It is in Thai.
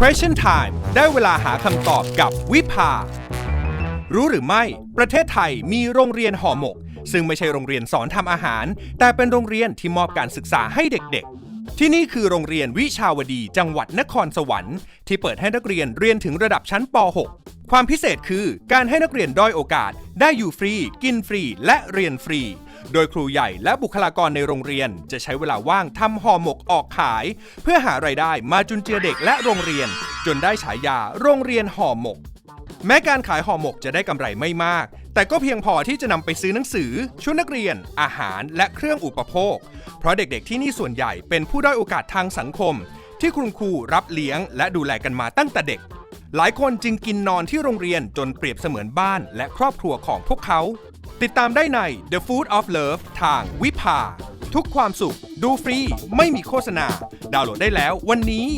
Question Time ได้เวลาหาคำตอบกับวิภา รู้หรือไม่ ประเทศไทยมีโรงเรียนห่อหมก ซึ่งไม่ใช่โรงเรียนสอนทำอาหาร แต่เป็นโรงเรียนที่มอบการศึกษาให้เด็กๆ ที่นี่คือโรงเรียนวิชาวดีจังหวัดนครสวรรค์ที่เปิดให้นักเรียนเรียนถึงระดับชั้นป .6 ความพิเศษคือการให้นักเรียนด้อยโอกาส ได้อยู่ฟรี กินฟรี และเรียนฟรี โดยครูใหญ่และบุคลากรในโรงเรียน จะใช้เวลาว่างทำห่อหมกออกขาย เพื่อหารายได้มาจุนเจือเด็กและโรงเรียน จนได้ฉายาโรงเรียนห่อหมก แม้การขายห่อหมกจะได้กำไรไม่มาก แต่ก็เพียงพอที่จะนำไปซื้อหนังสือ ชุดนักเรียน อาหารและเครื่องอุปโภค เพราะเด็กๆที่นี่ส่วนใหญ่เป็นผู้ด้อยโอกาสทางสังคม ที่คุณครูรับเลี้ยง และดูแลกันมาตั้งแต่เด็ก หลายคนจึงกินนอนที่โรงเรียนจนเปรียบเสมือนบ้านและครอบครัวของพวกเขา ติดตามได้ใน The Food of Love ทางวิภาทุกความสุข ดูฟรี ไม่มีโฆษณา ดาวน์โหลดได้แล้ววันนี้